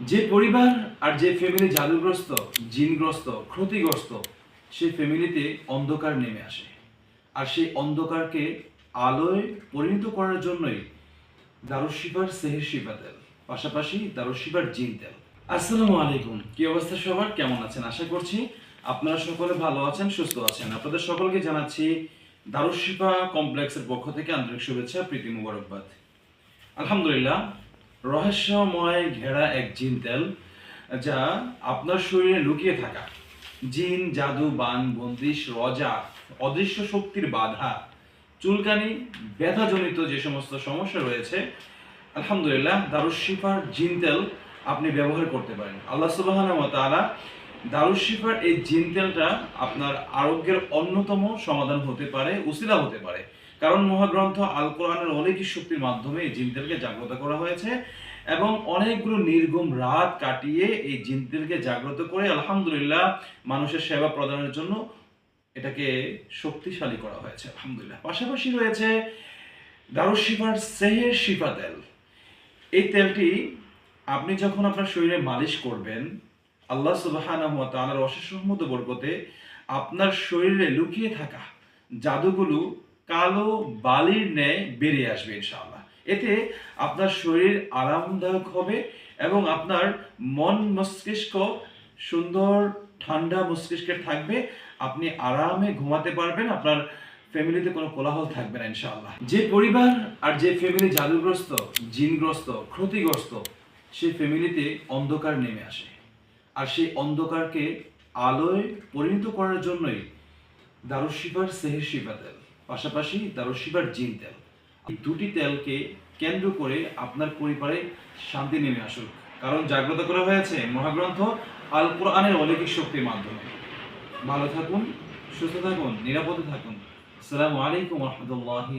যে পরিবার আর যে ফ্যামিলি জাদুগ্রস্ত, জিনগ্রস্ত, ক্ষতিগ্রস্ত সেই ফ্যামিলিতে অন্ধকার নেমে আসে। আর সেই অন্ধকারকে আলোয় পরিণত করার জন্যই দারুশিফার সেহের শিফা তেল, পাশাপাশি দারুশিফার জিন তেল। আসসালামু আলাইকুম। কি অবস্থা সবার? কেমন আছেন? আশা করছি আপনারা সকলে ভালো আছেন, সুস্থ আছেন। আপনাদের সকলকে জানাচ্ছি দারুশিফা কমপ্লেক্সের পক্ষ থেকে আন্তরিক শুভেচ্ছা, প্রীতি মুবারকবাদ। আলহামদুলিল্লাহ রহস্যময় ঘেরা এক জিন তেল, যা আপনার শরীরে লুকিয়ে থাকা। জিন, জাদু, বান, বন্দিশ, রজা, অদৃশ্য শক্তির বাধা, চুলকানি, ব্যথাজনিত যে সমস্ত সমস্যা রয়েছে, আলহামদুলিল্লাহ দারুশিফার জিন তেল আপনি ব্যবহার করতে পারেন। আল্লাহ সুবাহ তাআলা দারুশিফার এই জিন তেলটা আপনার আরোগ্যের অন্যতম সমাধান হতে পারে, উসিলা হতে পারে। কারণ মহাগ্রন্থ আল কোরআনের অলৌকিক শক্তির মাধ্যমে এই জিন জাগ্রত করা হয়েছে এবং অনেকগুলো নির্গম রাত কাটিয়ে এই জিন তেলকে জাগ্রত করে আলহামদুলিল্লাহ মানুষের সেবা প্রদানের জন্য এটাকে শক্তিশালী করা হয়েছে, আলহামদুলিল্লাহ। পাশাপাশি রয়েছে দারুশিফার সেহের শিফা তেল। এই তেলটি আপনি যখন আপনার শরীরে মালিশ করবেন, আল্লাহ সুবহানাহু ওয়া তাআলার অশেষ রহমত বরকতে আপনার শরীরে লুকিয়ে থাকা জাদুগুলো কালো বালির ন্যায় বেরিয়ে আসবে ইনশাআল্লাহ। এতে আপনার শরীর আরামদায়ক হবে এবং আপনার মন মস্তিষ্ক সুন্দর, ঠান্ডা মস্তিষ্কের থাকবে। আপনি আরামে ঘুমাতে পারবেন, আপনার ফ্যামিলিতে কোনো কোলাহল থাকবে না ইনশাআল্লাহ। যে পরিবার আর যে ফ্যামিলি জাদুগ্রস্ত, জিনগ্রস্ত, ক্ষতিগ্রস্ত সেই ফ্যামিলিতে অন্ধকার নেমে আসে। আর সেই অন্ধকারকে আলোয় পরিণত করার জন্যই দারুশিফার সেহের শিফা পাশাপাশি দারুশিফার জিন তেল। এই দুটি তেলকে কেন্দ্র করে আপনার পরিবারে শান্তি নেমে আসুক। কারণ জাগ্রত করা হয়েছে মহাগ্রন্থ আল কোরআনের অলৌকিক শক্তির মাধ্যমে। ভালো থাকুন, সুস্থ থাকুন, নিরাপদে থাকুন। আসসালামু আলাইকুম রহমতুল্লাহি